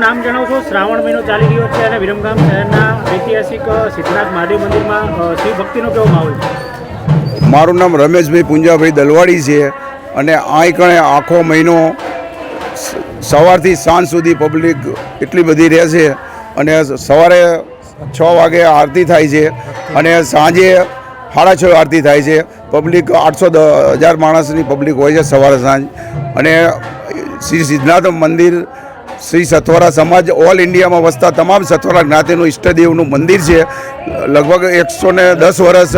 આપનું નામ જણાવશો? શ્રાવણ મહિનો ચાલી રહ્યો છે અને વિરમગામ શહેરના ઐતિહાસિક સિદ્ધનાથ મહાદેવ મંદિરમાં શિવ ભક્તિનો કેવો માહોલ છે? મારું નામ રમેશભાઈ પુંજાભાઈ દલવાડી છે અને અહીં કણે આખો મહિનો સવારથી સાંજ સુધી પબ્લિક એટલી બધી રહે છે અને સવારે છ વાગે આરતી થાય છે અને સાંજે સાડા છ આરતી થાય છે. પબ્લિક આઠસો હજાર માણસની પબ્લિક હોય છે સવારે સાંજ. અને શ્રી સિદ્ધનાથ મંદિર શ્રી સથવારા સમાજ ઓલ ઇન્ડિયામાં વસતા તમામ સથવારા જ્ઞાતિનું ઈષ્ટદેવનું મંદિર છે. લગભગ એકસો ને દસ વર્ષ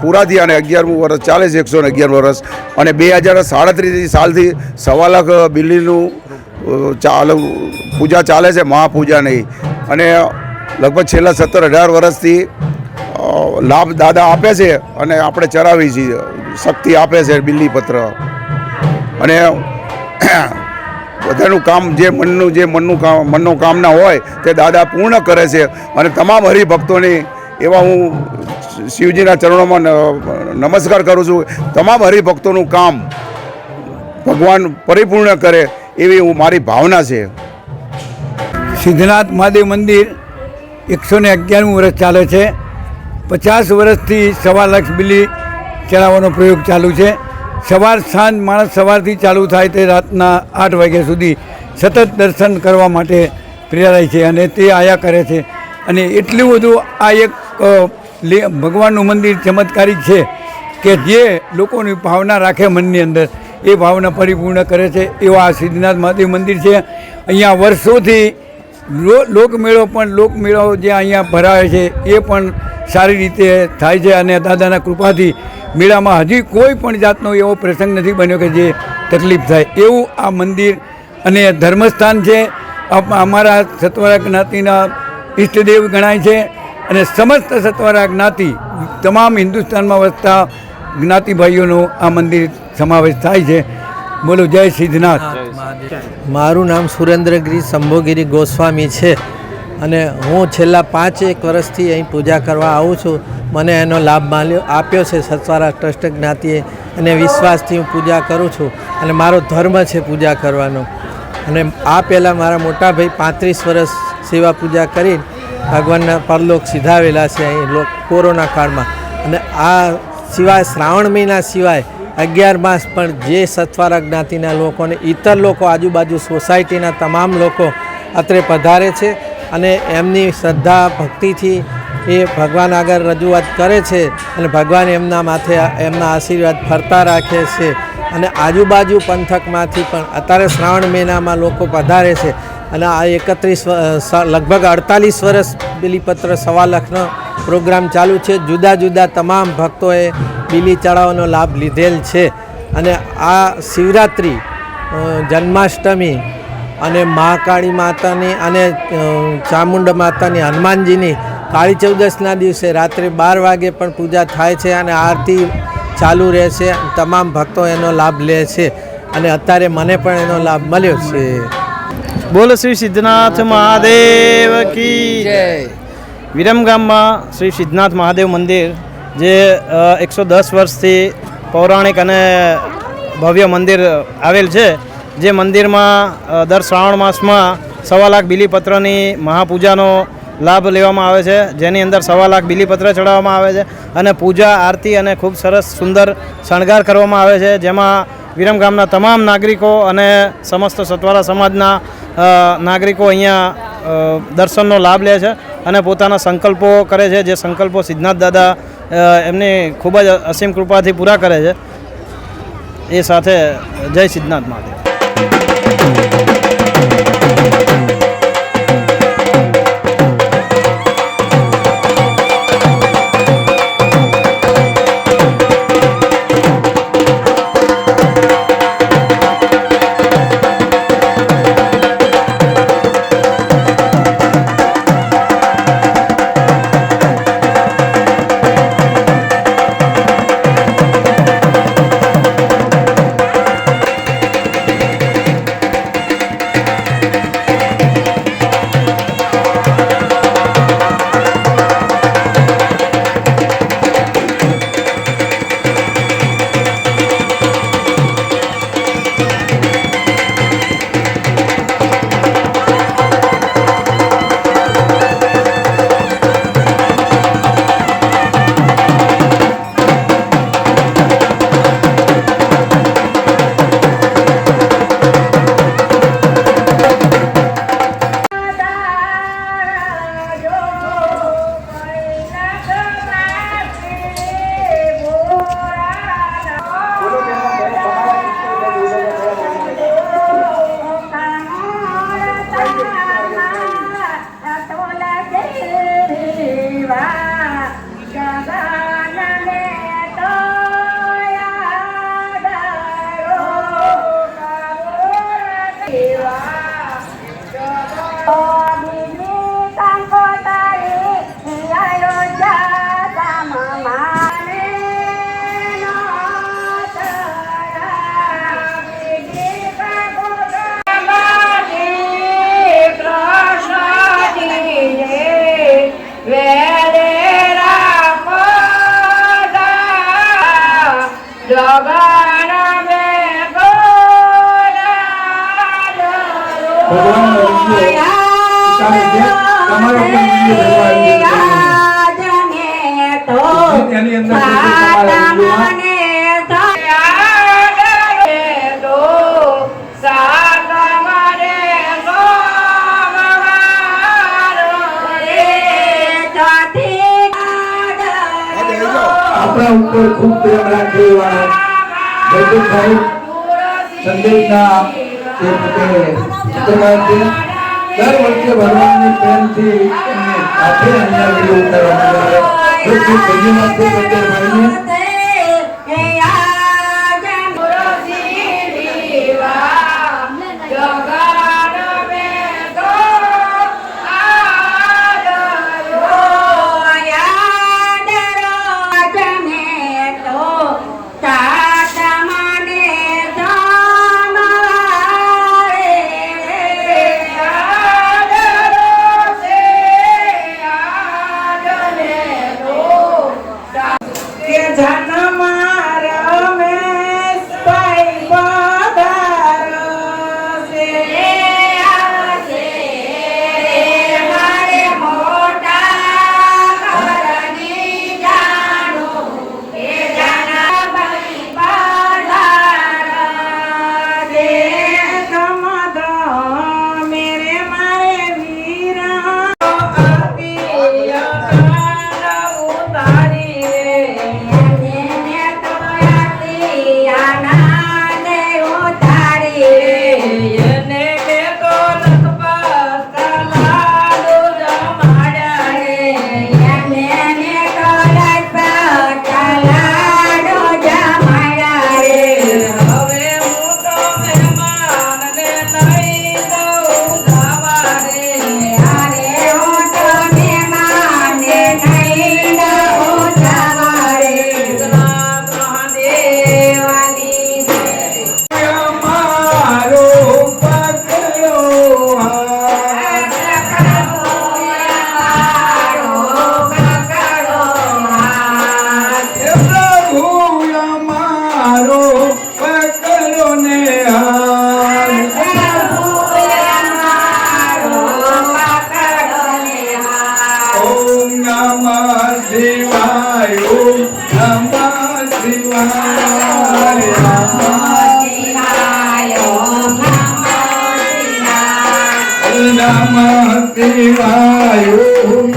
પૂરા થયા અને અગિયારમું વર્ષ ચાલે છે એકસો ને અગિયાર વર્ષ. અને બે હજાર સાડત્રીસ સાલથી સવા લાખ બિલ્લીનું ચાલુ પૂજા ચાલે છે મહાપૂજા નહીં અને લગભગ છેલ્લા સત્તર અઢાર વર્ષથી લાભ દાદા આપે છે અને આપણે ચરાવી છીએ, શક્તિ આપે છે બિલ્લીપત્ર. અને બધાનું કામ જે મનનું જે મનનું કામ, મનનો કામના હોય તે દાદા પૂર્ણ કરે છે. અને તમામ હરિભક્તોની એવા હું શિવજીના ચરણોમાં નમસ્કાર કરું છું. તમામ હરિભક્તોનું કામ ભગવાન પરિપૂર્ણ કરે એવી હું મારી ભાવના છે. સિદ્ધનાથ મહાદેવ મંદિર એકસો ને અગિયારમું વર્ષ ચાલે છે. પચાસ વર્ષથી સવા લાખ બિલ્લી ચડાવવાનો પ્રયોગ ચાલુ છે. સવાર સાંજ માણસ સવારથી ચાલુ થાય તે રાતના આઠ વાગ્યા સુધી સતત દર્શન કરવા માટે પ્રેરાય છે અને તે આયા કરે છે. અને એટલું બધું આ એક ભગવાનનું મંદિર ચમત્કારિક છે કે જે લોકોની ભાવના રાખે મનની અંદર. એ ભાવના પરિપૂર્ણ કરે છે. એવા આ સિદ્ધનાથ મહાદેવ મંદિર છે. અહીંયા વર્ષોથી લોકમેળો પણ લોકમેળો જે અહીંયા ભરાય છે એ પણ સારી રીતે થાય છે અને દાદાના કૃપાથી મેળામાં હજી કોઈ પણ જાતનો એવો પ્રસંગ નથી બન્યો કે જે તકલીફ થાય. એવું આ મંદિર અને ધર્મસ્થાન છે અમ- અમારા સત્વરા જ્ઞાતિના ઈષ્ટદેવ ગણાય છે અને સમસ્ત સત્વરા જ્ઞાતિ, તમામ હિન્દુસ્તાનમાં વસતા જ્ઞાતિ ભાઈઓનો આ મંદિર સમાવેશ થાય છે. બોલો, જય સિદ્ધનાથ. મારું નામ સુરેન્દ્રગીરી શંભોગીરી ગોસ્વામી છે. અને હું છેલ્લા પાંચ એક વર્ષથી અહીં પૂજા કરવા આવું છું. મને એનો લાભ માલ્યો, આપ્યો છે સત્વારા ટ્રસ્ટ જ્ઞાતિએ અને વિશ્વાસથી હું પૂજા કરું છું અને મારો ધર્મ છે પૂજા કરવાનો. અને આ પહેલાં મારા મોટા ભાઈ પાંત્રીસ વર્ષ સેવા પૂજા કરી ભગવાનના પરલોક સીધાવેલા છે અહીં લોક કોરોના કાળમાં. અને આ સિવાય શ્રાવણ મહિના સિવાય અગિયાર માસ પણ જે સત્વારા જ્ઞાતિના લોકોને ઇતર લોકો આજુબાજુ સોસાયટીના તમામ લોકો અત્રે પધારે છે. અને એમની શ્રદ્ધા, ભક્તિથી એ ભગવાન આગળ રજૂઆત કરે છે અને ભગવાન એમના માથે એમના આશીર્વાદ ફરતા રાખે છે. અને આજુબાજુ પંથકમાંથી પણ અત્યારે શ્રાવણ મહિનામાં લોકો પધારે છે. અને આ એકત્રીસ લગભગ અડતાલીસ વર્ષ બિલીપત્ર સવા લાખનો પ્રોગ્રામ ચાલુ છે. જુદા જુદા તમામ ભક્તોએ બિલી ચડાવવાનો લાભ લીધેલ છે. અને આ શિવરાત્રિ જન્માષ્ટમી અને મહાકાળી માતાની અને ચામુંડ માતાની હનુમાનજીની કાળી ચૌદસના દિવસે રાત્રે બાર વાગે પણ પૂજા થાય છે અને આરતી ચાલુ રહે છે તમામ ભક્તો એનો લાભ લે છે અને અત્યારે મને પણ એનો લાભ મળ્યો છે. બોલો શ્રી સિદ્ધનાથ મહાદેવ કી જય. વિરમગામમાં શ્રી સિદ્ધનાથ મહાદેવ મંદિર જે એકસો દસ વર્ષથી પૌરાણિક અને ભવ્ય મંદિર આવેલ છે. જે મંદિરમાં દર શ્રાવણ માસમાં સવા લાખ બિલીપત્રની મહાપૂજાનો લાભ લેવામાં આવે છે. જેની અંદર સવા લાખ બિલીપત્ર ચડાવવામાં આવે છે અને પૂજા, આરતી અને ખૂબ સરસ સુંદર શણગાર કરવામાં આવે છે. જેમાં વિરમગામના તમામ નાગરિકો અને સમસ્ત સતવારા સમાજના નાગરિકો અહીંયા દર્શનનો લાભ લે છે અને પોતાના સંકલ્પો કરે છે, જે સંકલ્પો સિદ્ધનાથ દાદા એમની ખૂબ જ અસીમ કૃપાથી પૂરા કરે છે. એ સાથે જય સિદ્ધનાથ મહાદેવ. તમારે તમારે આપણા ઉપર ખૂબ પ્રેમ રાખે એવા ભગતભાઈ સંદેશના ચિત્રકાર દર વર્ષે ભગવાનની પ્રેમથી હાથે અહીંયા વીડિયો ઉતારવામાં આવે છે. નામ પીવાયું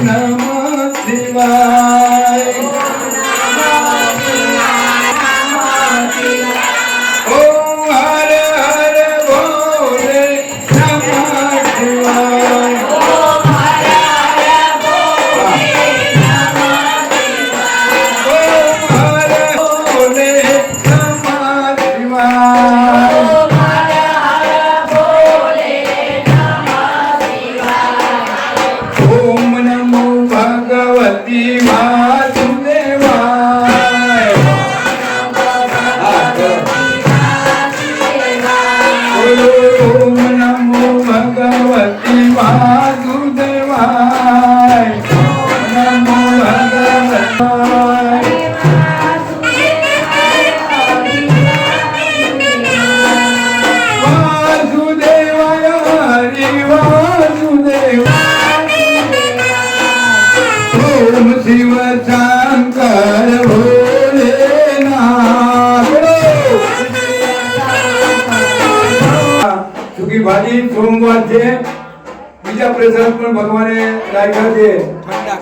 વડાપ્રધાન પણ ભગવાને રાખ્યો છે.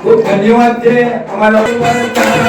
ખૂબ ધન્યવાદ છે. અમારા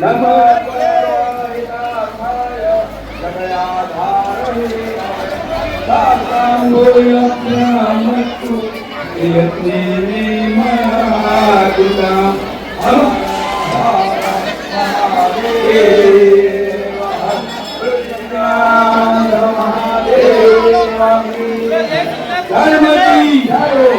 માતા કી